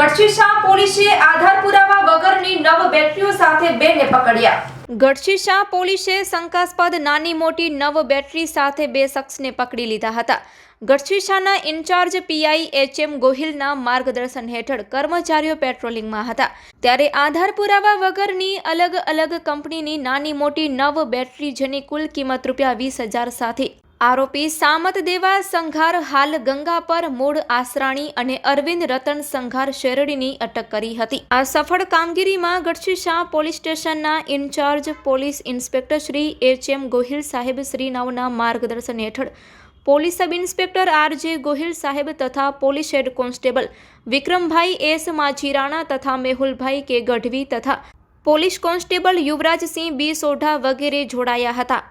ગઢશીશા પોલીસે આધાર પુરાવા વગરની નવ બેટરીઓ સાથે બેને પકડ્યા. ગઢશીશા પોલીસે શંકાસ્પદ નાની મોટી નવ બેટરી સાથે બે શખ્સને પકડી લીધા હતા. ગઢશીશાના ઇન્ચાર્જ પીઆઈ એચ એમ ગોહિલના માર્ગદર્શન હેઠળ કર્મચારીઓ પેટ્રોલિંગમાં હતા. ત્યારે આધાર પુરાવા વગરની અલગ અલગ કંપનીની નાની મોટી નવ બેટરી જેની કુલ કિંમત રૂપિયા વીસ હજાર સાથે આરોપી સામત દેવા સંઘાર હાલ ગંગા પર મૂળ આસરાણી અને અરવિંદ રતન સંઘાર શેરડીની અટક કરી હતી. આ સફળ કામગીરીમાં ગઢશીશા પોલીસ સ્ટેશનના incharge police inspector Shri H M Gohil સાહેબ શ્રી નવના માર્ગદર્શન હેઠળ પોલીસ સબ ઇન્સ્પેક્ટર આર જે ગોહિલ સાહેબ તથા police head constable Vikrambhai S Machhirana તથા મેહુલભાઈ કે ગઢવી તથા police constable Yuvrajsinh B Sodha વગેરે જોડાયા હતા.